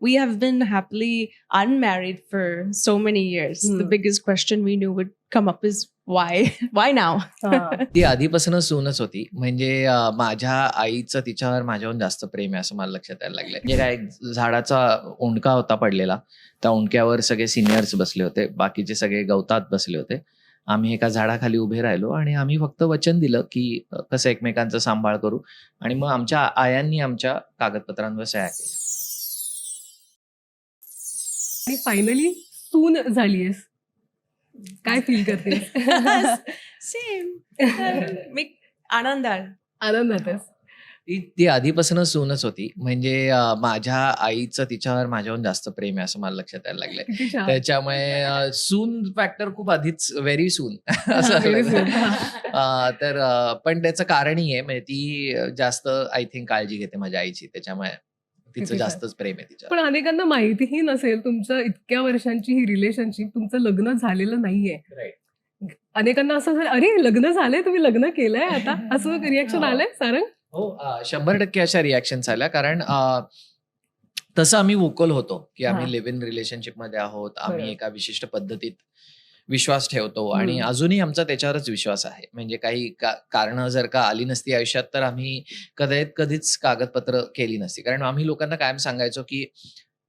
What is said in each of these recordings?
we have been happily unmarried for so many years. The Hmm. biggest question we knew would come up is why? why now? हा. ती आधीपासूनच सूनच होती म्हणजे माझ्या आईचं तिच्यावर माझ्याहून जास्त प्रेम आहे असं मला लक्षात यायला लागलंय म्हणजे काय एक झाडाचा ओंडका होता पडलेला त्या ओंडक्यावर सगळे सिनियर्स बसले होते बाकीचे सगळे गवतात बसले होते आम्ही एका झाडाखाली उभे राहिलो आणि आम्ही फक्त वचन दिलं की कसं एकमेकांचा सांभाळ करू आणि मग आमच्या आयांनी आमच्या कागदपत्रांवर सह्या केल्या आणि फायनली सून झालीयस. काय फील करतेस? Same. मी आहेस ती ती आधीपासूनच सूनच होती. म्हणजे माझ्या आईचं तिच्यावर माझ्याहून जास्त प्रेम आहे असं मला लक्षात यायला लागलंय. त्याच्यामुळे सून फॅक्टर खूप आधीच व्हेरी सून असं तर पण त्याचं कारणही आहे. म्हणजे ती जास्त आय थिंक काळजी घेते माझ्या आईची. त्याच्यामुळे तिचं. जास्तच प्रेम आहे तिच्या पण अनेकांना माहितीही नसेल तुमचं इतक्या वर्षांची ही रिलेशनशिप तुमचं लग्न झालेलं नाहीये अनेकांना असं झालं अरे लग्न झालंय तुम्ही लग्न केलंय आता असं रिॲक्शन आलंय सारंग हो शंभर टक्के अशा रिॲक्शन आल्या कारण तसं आम्ही वोकल होतो की. आम्ही लिव्ह इन रिलेशनशिपमध्ये आहोत आम्ही. एका विशिष्ट पद्धतीत विश्वास ठेवतो आणि. अजूनही आमचा त्याच्यावरच विश्वास आहे म्हणजे काही कारण जर का आली नसती आयुष्यात तर आम्ही कदाचित कधीच कागदपत्र केली नसती कारण आम्ही लोकांना कायम सांगायचो की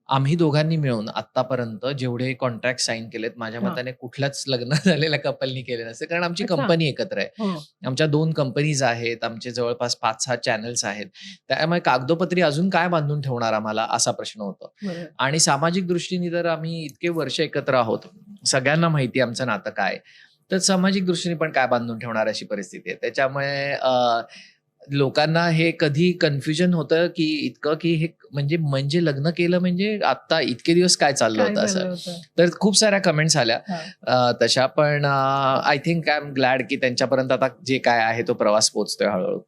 आम्ही दोघांनी मिळून आतापर्यंत जेवढे कॉन्ट्रॅक्ट साईन केलेत माझ्या. मताने कुठल्याच लग्न झालेल्या कपलनी केले नसते कारण आमची. कंपनी एकत्र आहे हो. आमच्या दोन कंपनीज आहेत आमचे जवळपास पाच सहा चॅनल्स आहेत त्यामुळे कागदोपत्री अजून काय बांधून ठेवणार आम्हाला असा प्रश्न होतो. आणि सामाजिक दृष्टीने तर आम्ही इतके वर्ष एकत्र आहोत सगळ्यांना माहिती आमचं नातं काय. तर सामाजिक दृष्टीने पण काय बांधून ठेवणार अशी परिस्थिती आहे. त्याच्यामुळे लोकांना हे कधी कन्फ्युजन होतं की इतकं की हे म्हणजे म्हणजे लग्न केलं म्हणजे आता इतके दिवस काय चाललं होतं असं? तर खूप साऱ्या कमेंट्स आल्या. तशा पण I think I am glad की त्यांच्यापर्यंत आता जे काय आहे तो प्रवास पोहोचतोय हळूहळू.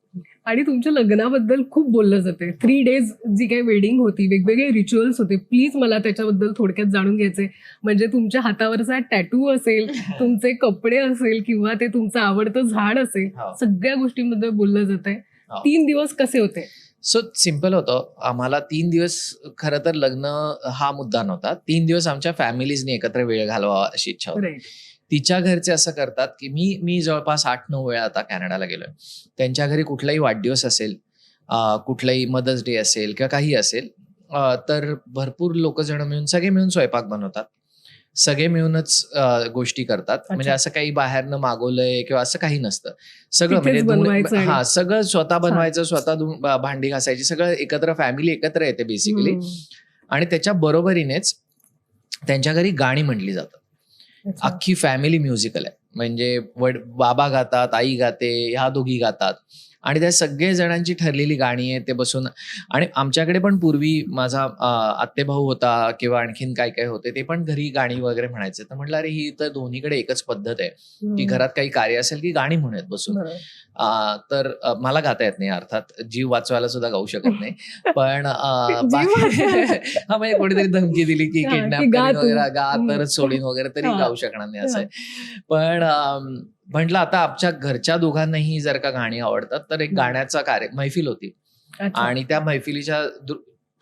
आणि तुमच्या लग्नाबद्दल खूप बोललं जाते थ्री डेज जी काही वेडिंग होती वेगवेगळे रिच्युअल्स होते प्लीज मला त्याच्याबद्दल थोडक्यात जाणून घ्यायचे म्हणजे तुमच्या हातावरचा टॅटू असेल तुमचे कपडे असेल किंवा ते तुमचं आवडतं झाड असेल हो. सगळ्या गोष्टींबद्दल बोललं जात आहे हो. तीन दिवस कसे होते? सो सिंपल होतं. आम्हाला तीन दिवस खरं तर लग्न हा मुद्दा नव्हता. तीन दिवस आमच्या फॅमिलीजने एकत्र वेळ घालवावा अशी इच्छा होती. तिच्या घरचे असं करतात की मी मी जवळपास आठ नऊ वेळा आता कॅनडाला गेलोय. त्यांच्या घरी कुठलाही वाढदिवस असेल कुठलाही मदर्स डे असेल किंवा काही असेल तर भरपूर लोक जण मिळून सगळे मिळून स्वयंपाक बनवतात. सगळे मिळूनच गोष्टी करतात. म्हणजे असं काही बाहेरनं मागवलंय किंवा असं काही नसतं. सगळं म्हणजे हा सगळं स्वतः बनवायचं स्वतः भांडी घासायची सगळं एकत्र फॅमिली एकत्र येते बेसिकली. आणि त्याच्या बरोबरीनेच त्यांच्या घरी गाणी म्हटली जातात. अख्खी फॅमिली म्युझिकल आहे. म्हणजे वड बाबा गातात आई गाते ह्या दोघी गातात. आणि त्या सगळे जणांची ठरलेली गाणी आहेत ते बसून आणि आमच्याकडे पण पूर्वी माझा अं, आत्तेभाऊ होता किंवा आणखीन काय काय होते ते पण घरी गाणी वगैरे म्हणायचे तर म्हटलं अरे ही तर दोन्हीकडे एकच पद्धत आहे की. घरात काही कार्य असेल की गाणी म्हणत बसून तर मला गाता येत नाही अर्थात जीव वाचवायला सुद्धा गाऊ शकत नाही पण. हा म्हणजे कोणीतरी धमकी दिली की किडनॅप. वगैरे गा. तरच सोडीन वगैरे तरी. गाऊ शकणार नाही असं आहे पण म्हटलं आता आमच्या घरच्या दोघांनाही जर का गाणी आवडतात तर एक. गाण्याचा कार्य मैफिल होती. आणि त्या मैफिलीच्या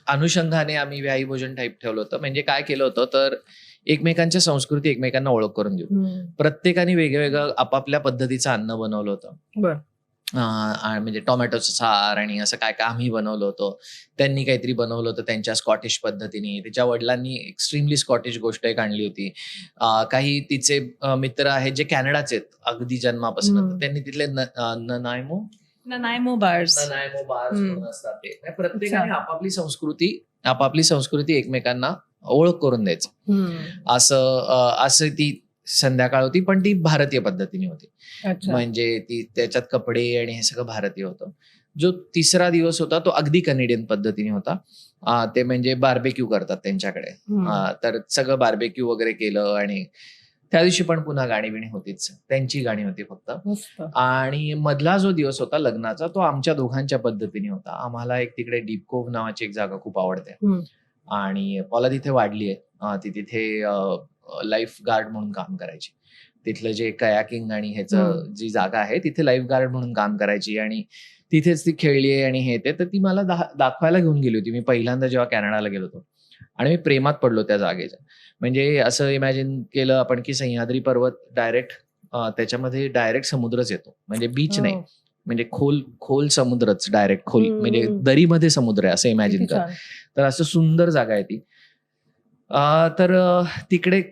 अनुषंगाने आम्ही व्याही भोजन टाईप ठेवलं होतं म्हणजे काय केलं होतं तर एकमेकांच्या संस्कृती एकमेकांना ओळख करून देऊ. प्रत्येकाने वेगवेगळं आपापल्या पद्धतीचं अन्न बनवलं होतं म्हणजे टोमॅटोचं सार आणि असं काय काय आम्ही बनवलं होतं त्यांनी काहीतरी बनवलं होतं त्यांच्या स्कॉटिश पद्धतीने त्याच्या वडिलांनी एक्स्ट्रीमली स्कॉटिश गोष्ट एक आणली होती काही तिचे मित्र आहेत जे कॅनडाचे आहेत अगदी जन्मापासून त्यांनी तिथले न- अं, Nanaimo Nanaimo bars. Nanaimo bars hmm. म्हणून असतात ते प्रत्येकाने. आपापली संस्कृती आपापली संस्कृती एकमेकांना ओळख करून द्यायचं. असं असं ती संध्याकाळ होती पण ती भारतीय पद्धतीने होती. म्हणजे ती त्याच्यात कपडे आणि हे सगळं भारतीय होतं. जो तिसरा दिवस होता तो अगदी कनेडियन पद्धतीने होता. ते म्हणजे बार्बेक्यू करतात त्यांच्याकडे. तर सगळं बार्बेक्यू वगैरे केलं आणि त्या दिवशी पण पुन्हा गाणी बिणी होतीच. त्यांची गाणी होती फक्त. आणि मधला जो दिवस होता लग्नाचा तो आमच्या दोघांच्या पद्धतीने होता. आम्हाला एक तिकडे डीपकोव नावाची एक जागा खूप आवडते. आणि पॉला तिथे वाढली आहे ती तिथे लाईफ गार्ड म्हणून काम करायची. तिथलं जे कयाकिंग आणि ह्याचं. जी जागा आहे तिथे लाईफ गार्ड म्हणून काम करायची आणि तिथेच ती खेळली आहे आणि हे ते. तर ती मला दाखवायला घेऊन गेली होती. मी पहिल्यांदा जेव्हा कॅनडाला गेलो होतो आणि मी प्रेमात पडलो त्या जागेच्या. म्हणजे असं इमॅजिन केलं आपण की सह्याद्री पर्वत डायरेक्ट त्याच्यामध्ये डायरेक्ट समुद्रच येतो. म्हणजे बीच नाही. हो. म्हणजे खोल खोल समुद्रच डायरेक्ट खोल. म्हणजे दरीमध्ये समुद्र आहे असं इमॅजिन कर. तर असं सुंदर जागा आहे ती. तर तिकडे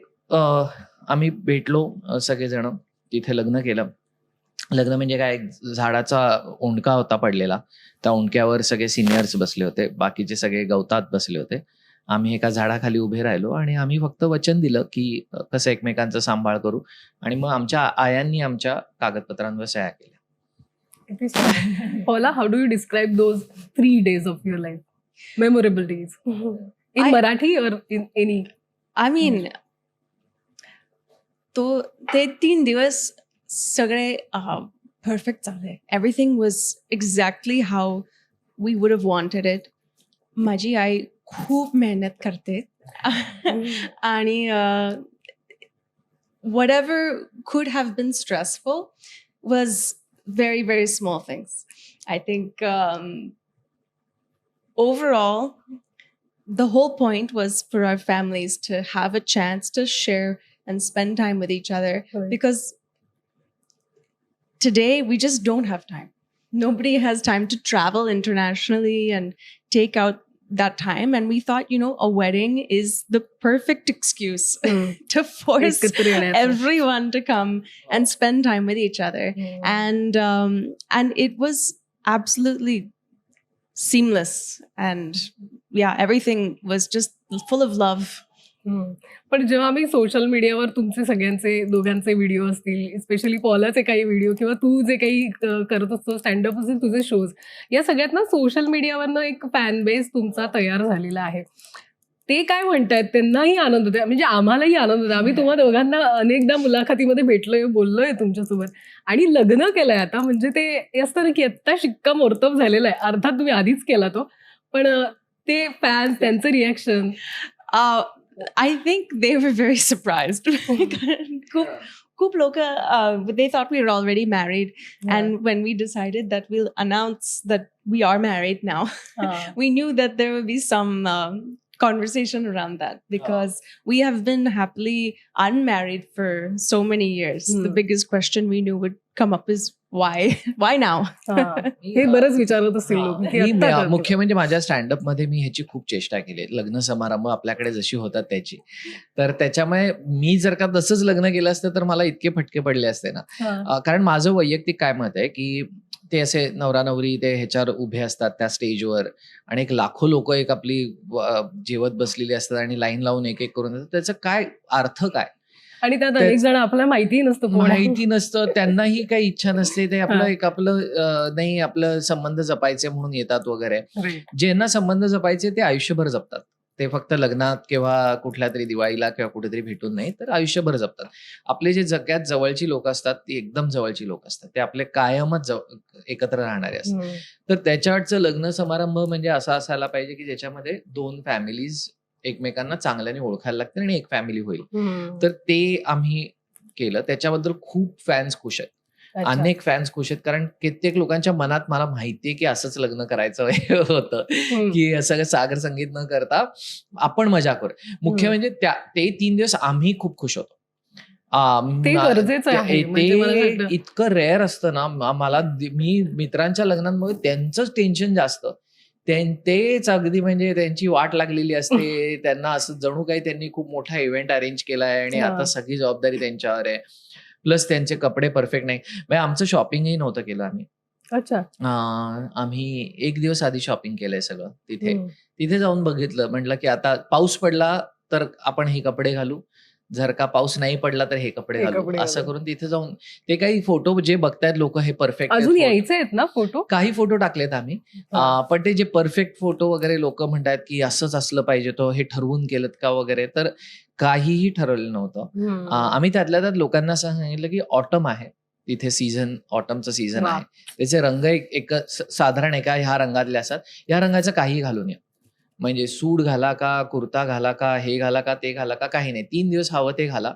आम्ही भेटलो सगळेजण तिथे लग्न केलं. लग्न म्हणजे काय झाडाचा ओंडका होता पडलेला. त्या ओंडक्यावर सगळे सिनियर्स बसले होते. बाकीचे सगळे गवतात बसले होते. आम्ही एका झाडाखाली उभे राहिलो आणि आम्ही फक्त वचन दिलं की कसं एकमेकांचा सांभाळ करू. आणि मग आमच्या आयांनी आमच्या कागदपत्रांवर सह्या केल्या. किती छान. Paula, how do you describe those three days of your life? Memorable days. In I- Marathi or in any? I mean, तो ते तीन दिवस सगळे परफेक्ट चालले everything was exactly how we would have wanted it माझी आई खूप मेहनत करते आणि whatever could have been stressful was very very small things i think um, overall the whole point was for our families to have a chance to share and spend time with each other right. because today we just don't have time. Nobody has time to travel internationally and take out that time and we thought you know a wedding is the perfect excuse mm. to force everyone to come and spend time with each other mm. and um and it was absolutely seamless and yeah everything was just full of love. पण जेव्हा मी social मीडियावर तुमचे सगळ्यांचे दोघांचे video असतील specially पॉलाचे काही video किंवा तू जे काही करत असतो स्टँडअप असेल तुझे शोज या सगळ्यात ना सोशल मीडियावरनं एक फॅन बेस तुमचा तयार झालेला आहे. ते काय म्हणतायत त्यांनाही आनंद होतो म्हणजे आम्हालाही आनंद होतो आम्ही तुम्हा दोघांना अनेकदा मुलाखतीमध्ये भेटलोय बोललोय तुमच्यासोबत आणि लग्न केलंय आता म्हणजे ते हे असतं ना की आत्ता शिक्कामोर्तब झालेलं आहे अर्थात तुम्ही आधीच केला तो पण अ, ते फॅन्स त्यांचं reaction uh, i think they were very surprised खूप खूप लोक uh, they thought we were already married and when we decided that we'll announce that we are married now we knew that there would be some um, conversation around that because we have been happily unmarried for so many years. The Hmm. biggest question we knew would come up is why? why now? हे बरंच विचारत असतील लोक की मी आत्ता म- का मुख्य म्हणजे माझ्या स्टँडअपमध्ये मी ह्याची खूप चेष्टा केली आहे. लग्न समारंभ आपल्याकडे जशी होतात त्याची तर त्याच्यामुळे मी जर का तसंच लग्न केलं असतं तर मला इतके फटके पडले असते ना हा. अ, कारण माझं वैयक्तिक काय मत आहे की ते असे नवरा नवरी ते ह्याच्यावर उभे असतात त्या स्टेजवर आणि एक लाखो लोक एक आपली जेवत बसलेली असतात आणि लाईन लावून एक एक करून. त्याचं काय अर्थ काय आणि त्यात अनेक जण आपल्याला माहितीही नसतं. माहिती नसतं त्यांनाही काही इच्छा नसते ते आपलं. एक आपलं नाही आपलं संबंध जपायचे म्हणून येतात वगैरे. ज्यांना संबंध जपायचे ते आयुष्यभर जपतात ते फक्त लग्नात किंवा कुठल्या तरी दिवाळीला किंवा कुठेतरी भेटून नाही तर आयुष्यभर जपतात आपले जे सगळ्यात जवळची लोक असतात ती एकदम जवळची लोक असतात ते आपले कायमच एकत्र राहणारे असतात हम्म. तर त्याच्यावरचं लग्न समारंभ म्हणजे असा असायला पाहिजे की ज्याच्यामध्ये दोन फॅमिलीज एकमेकांना चांगल्याने ओळखायला लागतील आणि एक फॅमिली होईल. तर ते आम्ही केलं त्याच्याबद्दल खूप फॅन्स खुश आहेत. अनेक फॅन्स खुश आहेत. कारण कित्येक लोकांच्या मनात मला माहितीये की असंच लग्न करायचं होतं. की सगळं सागर संगीत न करता आपण मजा करू. मुख्य. म्हणजे त्या ते तीन दिवस आम्ही खूप खुश होतो. ते. म्हणजे इतकं रेअर असतं ना मला मी मित्रांच्या लग्नांमध्ये त्यांचंच टेन्शन जास्त. तेच अगदी म्हणजे त्यांची वाट लागलेली असते. त्यांना असं जणू काही त्यांनी खूप मोठा इव्हेंट अरेंज केलाय आणि. आता सगळी जबाबदारी त्यांच्यावर आहे. प्लस त्यांचे कपडे परफेक्ट नाही. म्हणजे आमचं शॉपिंगही नव्हतं केलं आम्ही. अच्छा. आम्ही एक दिवस आधी शॉपिंग केलंय सगळं तिथे. तिथे जाऊन बघितलं म्हटलं की आता पाऊस पडला तर आपण हे कपडे घालू. जर का पाऊस नाही पडला तर हे कपडे घालू. असं. करून तिथे जाऊन ते काही फोटो जे बघतायत लोक हे परफेक्ट अजून यायचे आहेत ना फोटो काही फोटो टाकलेत आम्ही. पण ते जे परफेक्ट फोटो वगैरे लोक म्हणतात की असंच असलं पाहिजे तो हे ठरवून केलं का वगैरे तर काहीही ठरवलेलं नव्हतं. आम्ही त्यातल्या त्यात लोकांना असं सांगितलं की ऑटम आहे. तिथे सीझन ऑटमचं सीझन. आहे. त्याचे रंग एक एक साधारण एका ह्या रंगातले असतात. या रंगाचं काही घालून या म्हणजे सूट घाला का कुर्ता घाला का हे घाला का ते घाला का काही नाही. तीन दिवस हवं ते घाला.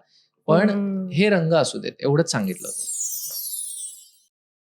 पण. हे रंग असू देत. एवढंच सांगितलं होतं.